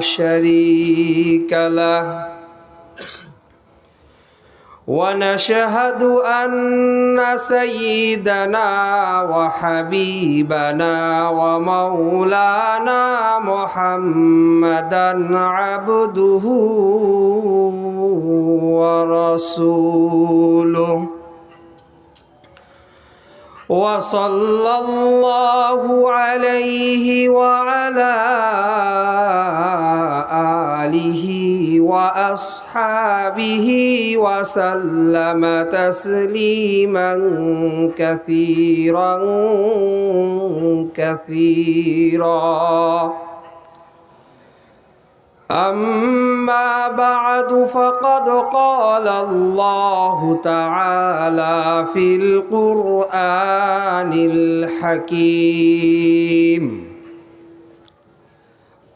شريك له. ونشهد أن سيدنا وحبيبنا ومولانا محمدا عبده ورسوله. وصلى الله عليه وعلى وأصحابه وسلم تسليما كثيرا كثيرا. أما بعد فقد قال الله تعالى في القرآن الحكيم.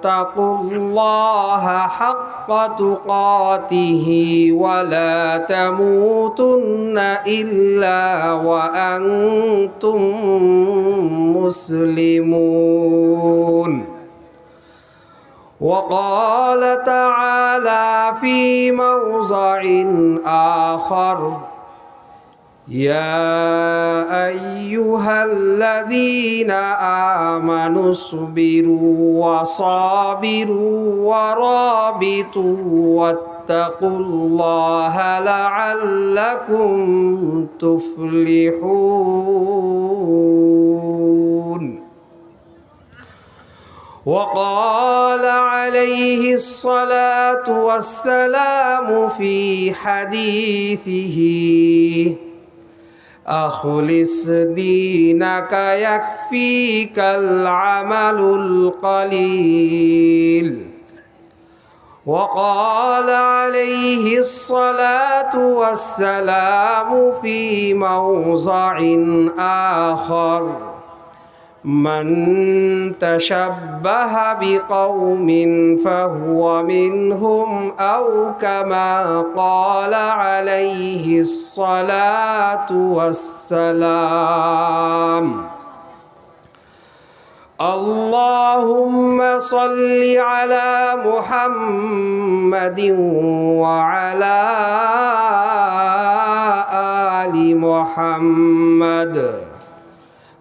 اتقوا الله حق تقاته ولا تموتن الا وانتم مسلمون وقال تعالى في موضع اخر يا أيها الذين آمنوا اصبروا وصابروا ورابطوا واتقوا الله لعلكم تفلحون. وقال عليه الصلاة والسلام في حديثه أخلص دينك يكفيك العمل القليل. وقال عليه الصلاة والسلام في موضع آخر من تشبه بقوم فهو منهم أو كما قال عليه الصلاة والسلام. اللهم صل على محمد وعلى آل محمد.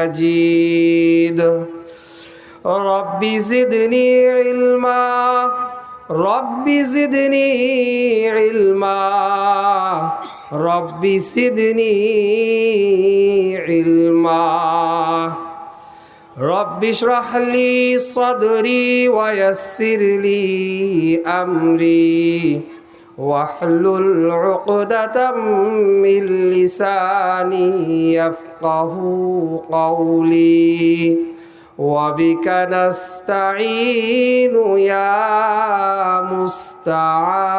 مجيد رب زدني علما رب زدني علما رب زدني علما رب اشرح لي صدري ويسر لي أمري واحلل عقدة من لساني يفقه قولي وبك نستعين يا مستعان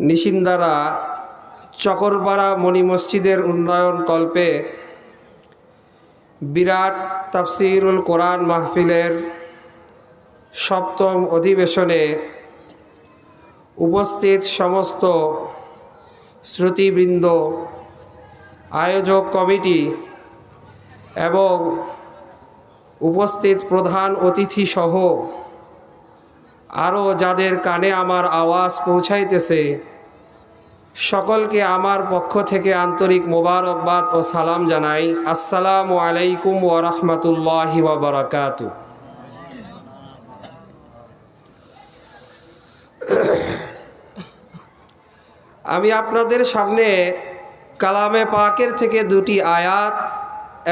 নিশিন্দারা চকরপাড়া মণি মসজিদের উন্নয়ন কল্পে বিরাট তাফসিরুল কোরআন মাহফিলের সপ্তম অধিবেশনে উপস্থিত সমস্ত শ্রুতিবৃন্দ, আয়োজক কমিটি এবং উপস্থিত প্রধান অতিথি সহ আরও যাদের কানে আমার আওয়াজ পৌঁছাইতেছে সকলকে আমার পক্ষ থেকে আন্তরিক মোবারকবাদ ও সালাম জানাই। আসসালামু আলাইকুম ও রহমতুল্লাহি বারাকাত। আমি আপনাদের সামনে কালামে পাকের থেকে দুটি আয়াত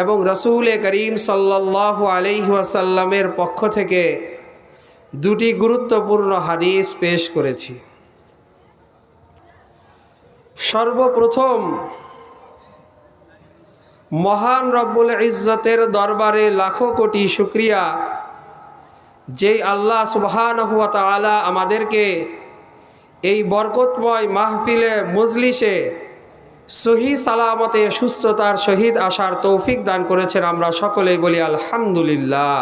এবং রসুল করিম সাল্লাল্লাহু আলাইহি ওয়াসাল্লামের পক্ষ থেকে দুটি গুরুত্বপূর্ণ হাদিস পেশ করেছি। সর্বপ্রথম মহান রব্বুল ইজ্জতের দরবারে লাখো কোটি শুক্রিয়া, যেই আল্লাহ সুবহান হুয়া তালা আমাদেরকে এই বরকতময় মাহফিলে, মজলিসে সহি সালামতে, সুস্থতার সহিত আসার তৌফিক দান করেছেন আমরা সকলেই বলি আলহামদুলিল্লাহ।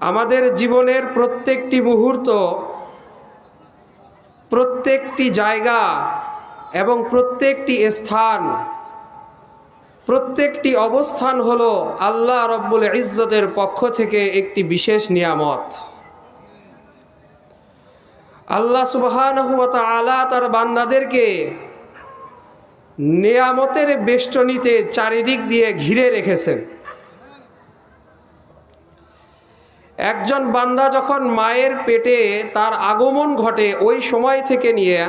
আমাদের জীবনের প্রত্যেকটি মুহূর্ত প্রত্যেকটি জায়গা এবং প্রত্যেকটি স্থান, প্রত্যেকটি অবস্থান হলো আল্লাহ রব্বুল ইজ্জতের পক্ষ থেকে একটি বিশেষ নিয়ামত। আল্লাহ সুবাহান আলা তার বান্দাদেরকে নিয়ামতের বেষ্টনীতে চারিদিক দিয়ে ঘিরে রেখেছেন। একজন বান্দা যখন মায়ের পেটে তার আগমন ঘটে, ওই সময় থেকে নিয়ে,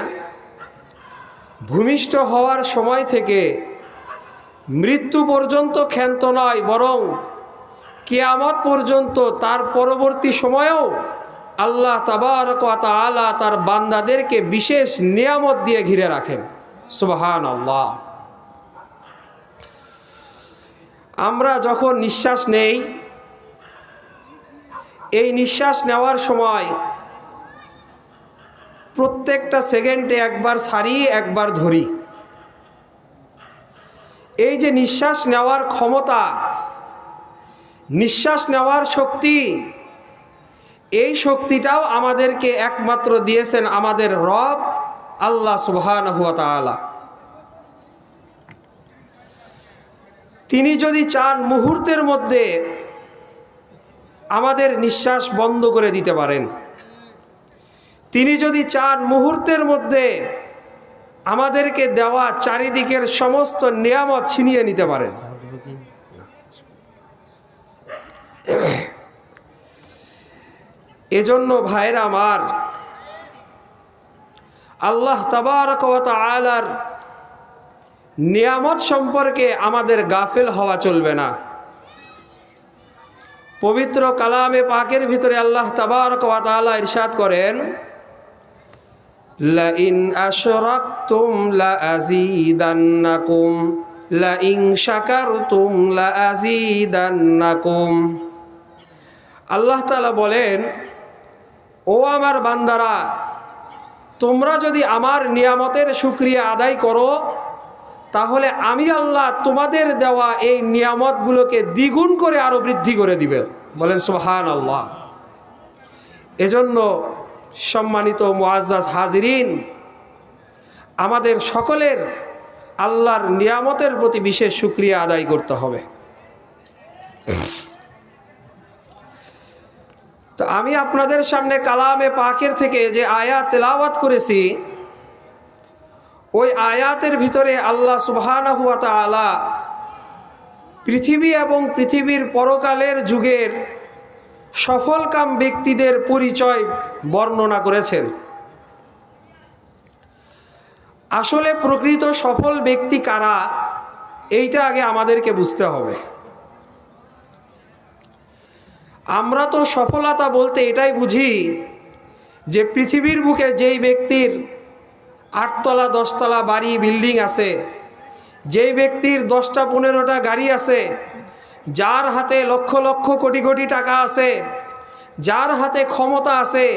ভূমিষ্ঠ হওয়ার সময় থেকে, মৃত্যু পর্যন্ত ক্ষান্ত নয়, বরং কেয়ামত পর্যন্ত তার পরবর্তী সময়েও আল্লাহ আলা তার বান্দাদেরকে বিশেষ নিয়ামত দিয়ে ঘিরে রাখেন। সুবাহান আল্লাহ আমরা যখন নিঃশ্বাস নেই এই নিঃশ্বাস নেওয়ার সময় প্রত্যেকটা সেকেন্ডে একবার সারি একবার ধরি। এই যে নিঃশ্বাস নেওয়ার ক্ষমতা, নিঃশ্বাস নেওয়ার শক্তি, এই শক্তিটাও আমাদেরকে একমাত্র দিয়েছেন আমাদের রব আল্লাহ সুবহান তিনি যদি চান মুহূর্তের মধ্যে আমাদের নিঃশ্বাস বন্ধ করে দিতে পারেন। তিনি যদি চান মুহূর্তের মধ্যে আমাদেরকে দেওয়া চারিদিকের সমস্ত নিয়ামত ছিনিয়ে নিতে পারেন। এজন্য ভাইরা আমার, আল্লাহ আলার নিয়ামত সম্পর্কে আমাদের গাফেল হওয়া চলবে না। পবিত্র কালামে পাকের ভিতরে আল্লাহ তাবারক তাআলা ইরশাদ করেন, লাইন আশরাকতুম লাআযীদান্নাকুম লাইন শাকারতুম লাআযীদান্নাকুম আল্লাহ তাআলা বলেন, ও আমার বান্দারা, তোমরা যদি আমার নিয়ামতের সুক্রিয়া আদায় করো তাহলে আমি আল্লাহ তোমাদের দেওয়া এই নিয়ামতগুলোকে দ্বিগুণ করে আরও বৃদ্ধি করে দিবে। বলেন সুহান আল্লাহ এজন্য সম্মানিত মুআজ্জাজ হাজিরিন, আমাদের সকলের আল্লাহর নিয়ামতের প্রতি বিশেষ সুক্রিয়া আদায় করতে হবে। তো আমি আপনাদের সামনে কালামে পাকের থেকে যে আয়া তেলাওয়াত করেছি ওই আয়াতের ভিতরে আল্লাহ সুবহানাহু ওয়া তাআলা পৃথিবী এবং পৃথিবীর পরকালের যুগের সফলকাম ব্যক্তিদের পরিচয় বর্ণনা করেছেন। আসলে প্রকৃত সফল ব্যক্তি কারা, এইটা আগে আমাদেরকে বুঝতে হবে। আমরা তো সফলতা বলতে এটাই বুঝি যে পৃথিবীর বুকে যেই ব্যক্তির আটতলা, দশতলা বাড়ি, বিল্ডিং আছে। যেই ব্যক্তির দশটা, পনেরোটা গাড়ি আছে, যার হাতে লক্ষ লক্ষ কোটি কোটি টাকা আছে, যার হাতে ক্ষমতা আছে,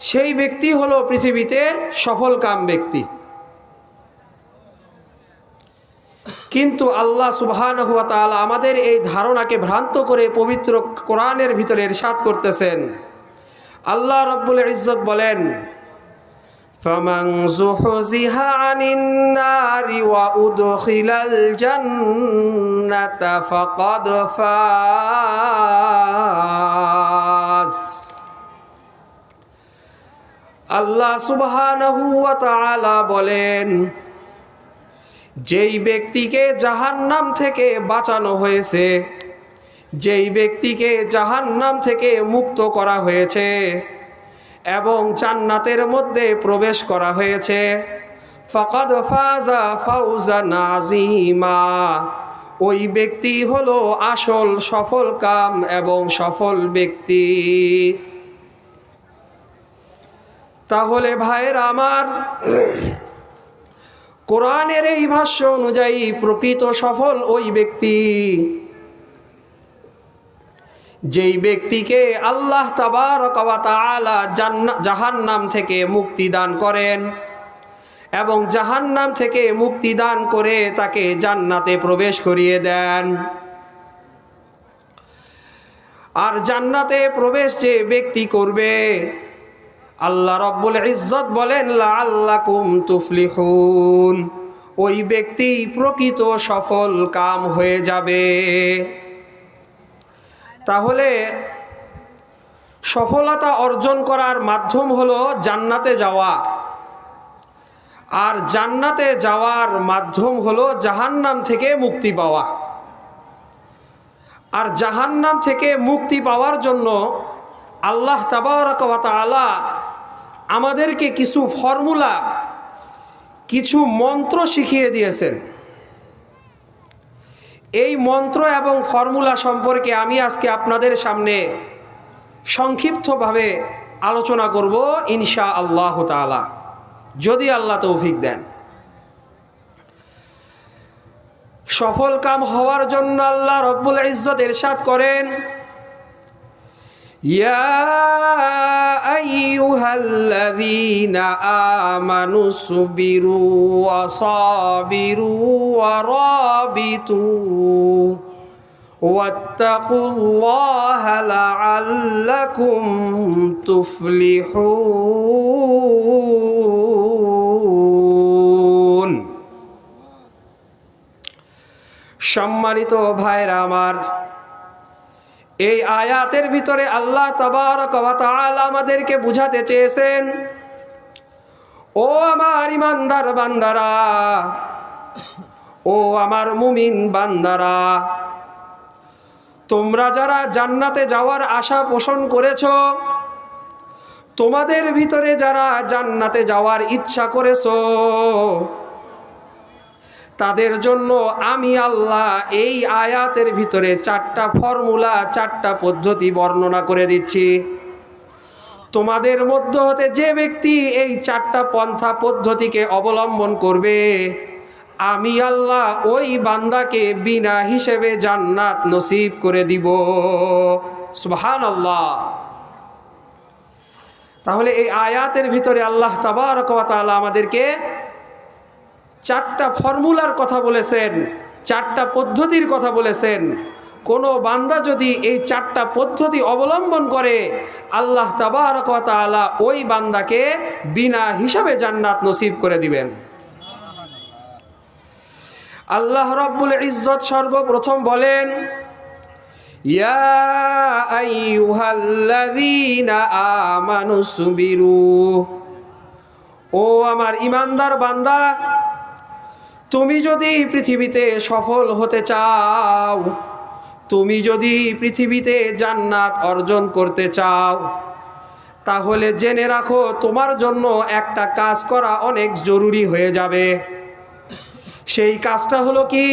সেই ব্যক্তি হলো পৃথিবীতে সফল কাম ব্যক্তি। কিন্তু আল্লাহ সুবহান হুয়া আমাদের এই ধারণাকে ভ্রান্ত করে পবিত্র কোরআনের ভিতরে ইরশাদ করতেছেন। আল্লাহ রব্বুল ইজ্জত বলেন فمن زحزح عن النار وأدخل الجنة فقد فاز আল্লাহ সুবহানাহু ওয়া তাআলা বলেন যেই ব্যক্তিকে জাহান্নাম থেকে বাঁচানো হয়েছে যেই ব্যক্তিকে জাহান্নাম থেকে মুক্ত করা হয়েছে এবং জান্নাতের মধ্যে প্রবেশ করা হয়েছে। ফকাদ ফাজা ফাউজা নাজিমা ওই ব্যক্তি হলো আসল সফল কাম এবং সফল ব্যক্তি। তাহলে ভাইয়ের আমার, কোরআনের এই ভাষ্য অনুযায়ী প্রকৃত সফল ওই ব্যক্তি। যেই ব্যক্তিকে আল্লাহ তাবারকালা জাহান্নাম থেকে মুক্তি দান করেন এবং জাহান্নাম থেকে মুক্তি দান করে তাকে জান্নাতে প্রবেশ করিয়ে দেন। আর জান্নাতে প্রবেশ যে ব্যক্তি করবে, আল্লাহ রব্বুল ইজ্জত বলেন আল্লাকুম তুফলিহুন। ওই ব্যক্তি প্রকৃত সফল কাম হয়ে যাবে। তাহলে সফলতা অর্জন করার মাধ্যম হলো জান্নাতে যাওয়া। আর জান্নাতে যাওয়ার মাধ্যম হলো জাহান্নাম থেকে মুক্তি পাওয়া। আর জাহান্নাম থেকে মুক্তি পাওয়ার জন্য আল্লাহ তাবারকালা আমাদেরকে কিছু ফর্মুলা, কিছু মন্ত্র শিখিয়ে দিয়েছেন। এই মন্ত্র এবং ফর্মুলা সম্পর্কে আমি আজকে আপনাদের সামনে সংক্ষিপ্তভাবে আলোচনা করব ইনশা আল্লাহ তালা যদি আল্লাহ তৌফিক দেন। সফল কাম হওয়ার জন্য আল্লাহ রব্বুল ইজ্জত এরশাদ করেন। يا أيها الذين آمنوا اصبروا وصابروا ورابطوا واتقوا الله لعلكم تفلحون সম্মানিত ভাইরা আমার এই আয়াতের ভিতরে আল্লাহ তবারক আমাদেরকে বুঝাতে চেয়েছেন, ও আমার ইমানদার বান্দারা, ও আমার মুমিন বান্দারা, তোমরা যারা জান্নাতে যাওয়ার আশা পোষণ করেছ, তোমাদের ভিতরে যারা জান্নাতে যাওয়ার ইচ্ছা করেছ তাদের জন্য আমি আল্লাহ এই আয়াতের ভিতরে চারটা ফর্মুলা, চারটা পদ্ধতি বর্ণনা করে দিচ্ছি। তোমাদের মধ্য হতে যে ব্যক্তি এই চারটা পন্থা পদ্ধতিকে অবলম্বন করবে, আমি আল্লাহ ওই বান্দাকে বিনা হিসেবে জান্নাত নসিব করে দিব। সুবহান আল্লাহ তাহলে এই আয়াতের ভিতরে আল্লাহ তাবারকালা আমাদেরকে চারটা ফর্মুলার কথা বলেছেন, চারটা পদ্ধতির কথা বলেছেন। কোনো বান্দা যদি এই চারটা পদ্ধতি অবলম্বন করে, আল্লাহ তাবারকালা ওই বান্দাকে বিনা হিসাবে জান্নাত নসিব করে দিবেন। আল্লাহ রব্বুল ইজ্জত সর্বপ্রথম বলেন আমানু ও আমার ইমানদার বান্দা তুমি যদি পৃথিবীতে সফল হতে চাও, তুমি যদি পৃথিবীতে জান্নাত অর্জন করতে চাও, তাহলে জেনে রাখো তোমার জন্য একটা কাজ করা অনেক জরুরি হয়ে যাবে। সেই কাজটা হলো কি?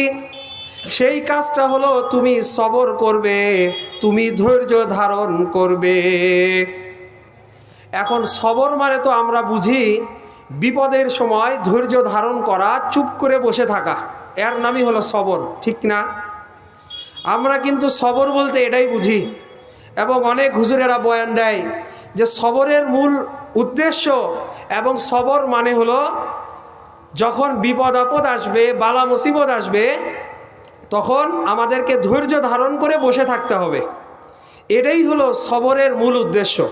সেই কাজটা হলো তুমি সবর করবে, তুমি ধৈর্য ধারণ করবে। এখন সবর মানে তো আমরা বুঝি বিপদের সময় ধৈর্য ধারণ করা, চুপ করে বসে থাকা। এর নামই হলো সবর, ঠিক না? আমরা কিন্তু সবর বলতে এটাই বুঝি। এবং অনেক হুজুরেরা বয়ান দেয় যে সবরের মূল উদ্দেশ্য এবং সবর মানে হলো যখন বিপদ আপদ আসবে, বালা মুসিবত আসবে, তখন আমাদেরকে ধৈর্য ধারণ করে বসে থাকতে হবে। এটাই হলো সবরের মূল উদ্দেশ্য।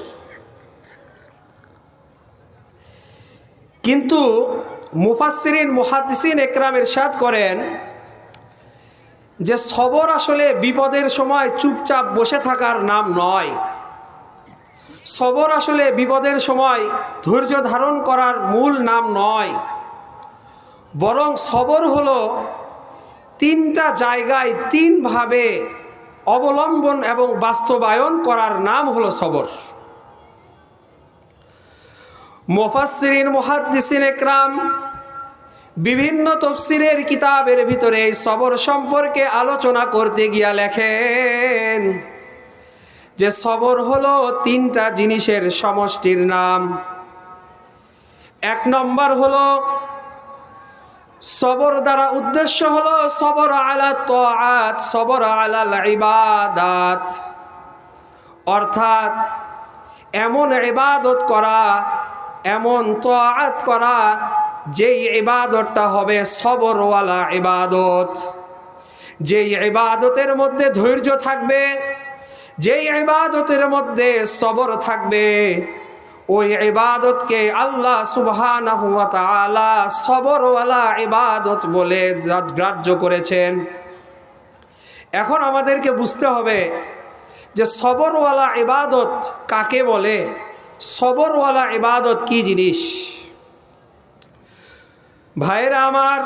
কিন্তু মুফাসসিরিন, মুহাদ্দিসিন একরাম ইরশাদ করেন যে সবর আসলে বিপদের সময় চুপচাপ বসে থাকার নাম নয়। সবর আসলে বিপদের সময় ধৈর্য ধারণ করার মূল নাম নয়। বরং সবর হলো তিনটা জায়গায় তিনভাবে অবলম্বন এবং বাস্তবায়ন করার নাম হলো সবর। মোফাসিরিন মুহাদ্দিসিন একরাম, বিভিন্ন তফসিরের কিতাবের ভিতরে এই সবর সম্পর্কে আলোচনা করতে গিয়া লেখেন যে সবর হলো তিনটা জিনিসের সমষ্টির নাম। এক নম্বর হলো সবর দ্বারা উদ্দেশ্য হলো সবর আলা তাআত, সবর আলাল ইবাদাত। অর্থাৎ এমন ইবাদত করা এমন তাআত করা যেই ইবাদতটা হবে সবরওয়ালা ইবাদত। যেই ইবাদতের মধ্যে ধৈর্য থাকবে, যেই ইবাদতের মধ্যে সবর থাকবে, ওই ইবাদতকে আল্লাহ তাআলা সবরওয়ালা ইবাদত বলে গ্রাহ্য করেছেন। এখন আমাদেরকে বুঝতে হবে যে সবরওয়ালা ইবাদত কাকে বলে? সবরওয়ালা ইবাদত কি জিনিস? ভাইরা আমার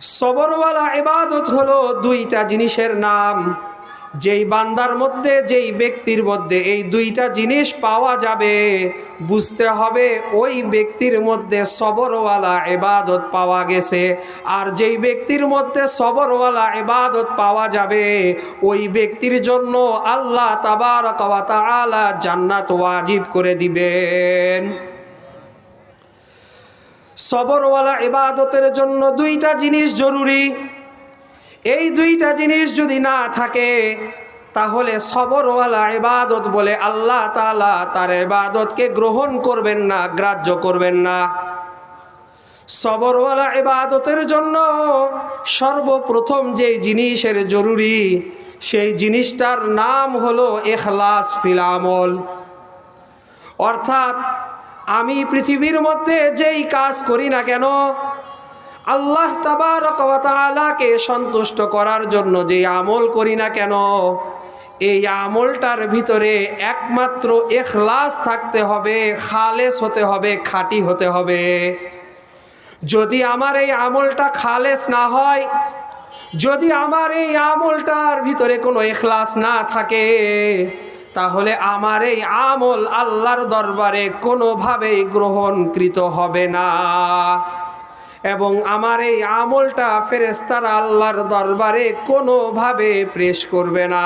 সবরওয়ালা ইবাদত হলো দুইটা জিনিসের নাম। যেই বান্দার মধ্যে, যেই ব্যক্তির মধ্যে এই দুইটা জিনিস পাওয়া যাবে, বুঝতে হবে ওই ব্যক্তির মধ্যে সবরওয়ালা এবাদত পাওয়া গেছে। আর যেই ব্যক্তির মধ্যে সবরওয়ালা এবাদত পাওয়া যাবে, ওই ব্যক্তির জন্য আল্লাহ তাবার ওয়া তাআলা জান্নাত ওয়াজিব করে দিবেন। সবরওয়ালা এবাদতের জন্য দুইটা জিনিস জরুরি। এই দুইটা জিনিস যদি না থাকে, তাহলে সবরওয়ালা ইবাদত বলে আল্লাহ তালা তার ইবাদতকে গ্রহণ করবেন না, গ্রাহ্য করবেন না। সবরওয়ালা ইবাদতের জন্য সর্বপ্রথম যে জিনিসের জরুরি, সেই জিনিসটার নাম হলো এখলাস ফিলামল অর্থাৎ আমি পৃথিবীর মধ্যে যেই কাজ করি না কেন আল্লাহ তাবারকালাকে সন্তুষ্ট করার জন্য যে আমল করি না কেন, এই আমলটার ভিতরে একমাত্র এখলাস থাকতে হবে, খালেস হতে হবে, খাঁটি হতে হবে। যদি আমার এই আমলটা খালেস না হয়, যদি আমার এই আমলটার ভিতরে কোনো এখলাস না থাকে, তাহলে আমার এই আমল আল্লাহর দরবারে কোনোভাবেই গ্রহণকৃত হবে না। এবং আমার এই আমলটা ফেরেস্তারা আল্লাহর দরবারে কোনোভাবে প্রেশ করবে না।